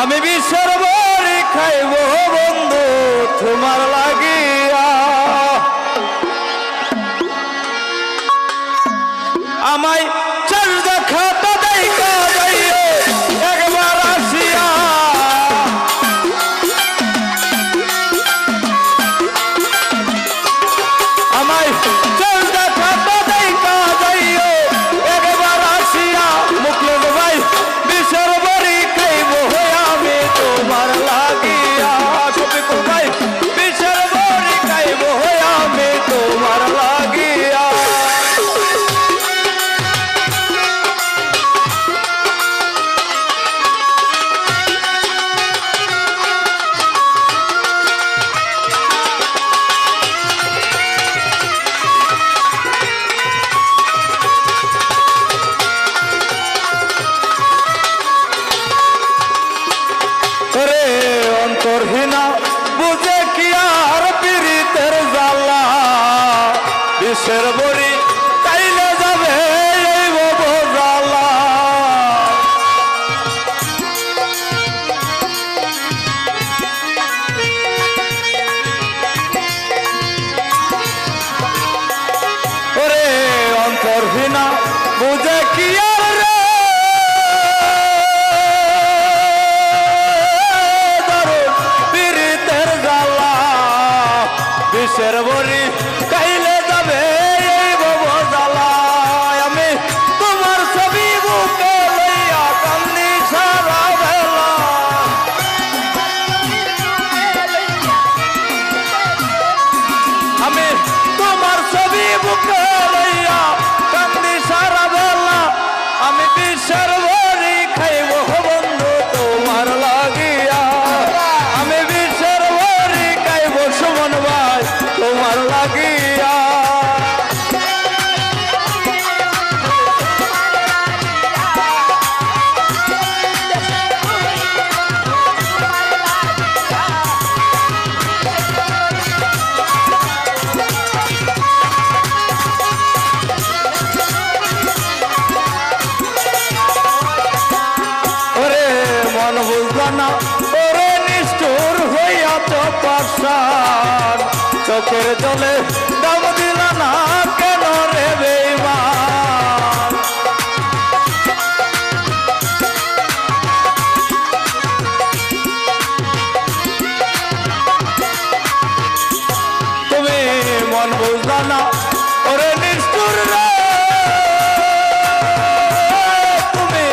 আমি বিশ্বের বাড়ি খাইব বন্ধু তোমার লাগিয়া। আমায় তোর হিনা বুঝে Vera Borri. কত পাশান চোখের জলে দাম দিল না কেন রে তুমি মন বুঝানা ওরে নিষ্ঠুর তুমি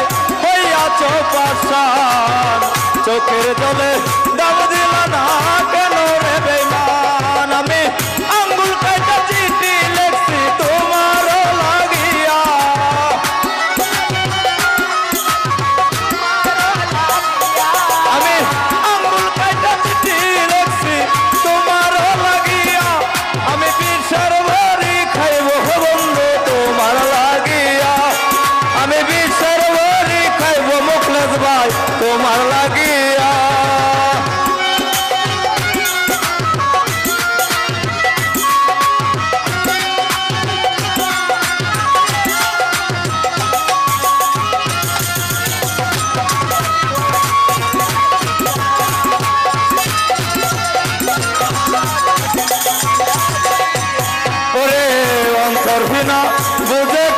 হইয়াছ পাশান চোখের জলে ना পারবি না। বোঝে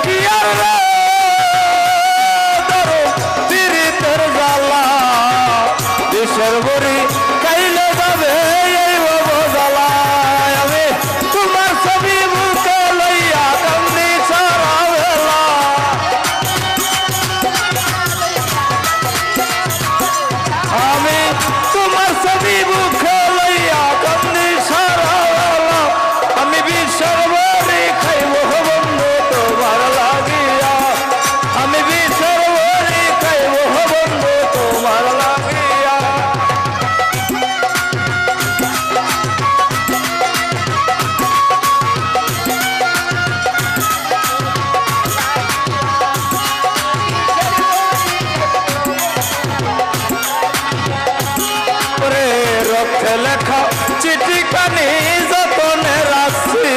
তথ্যে লেখা চিঠিখানি যতনে রাশি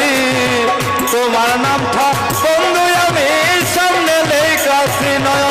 তোমার নামটা বন্ধু আমি সামনে লেখাছি নয়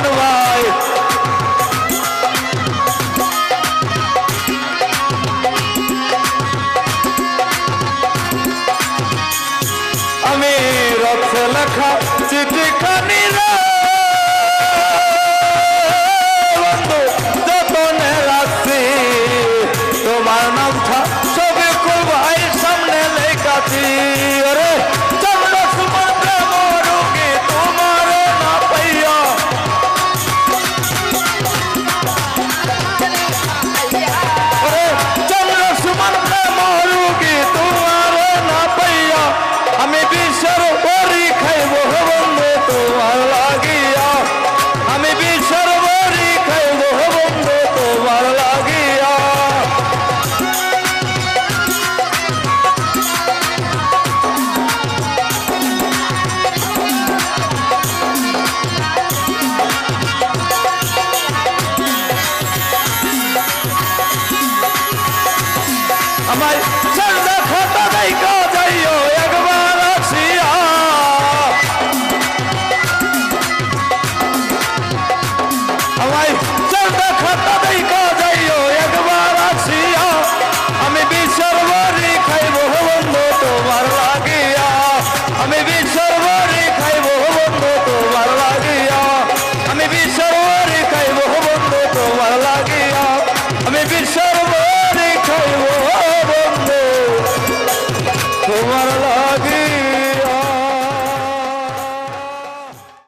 Bye.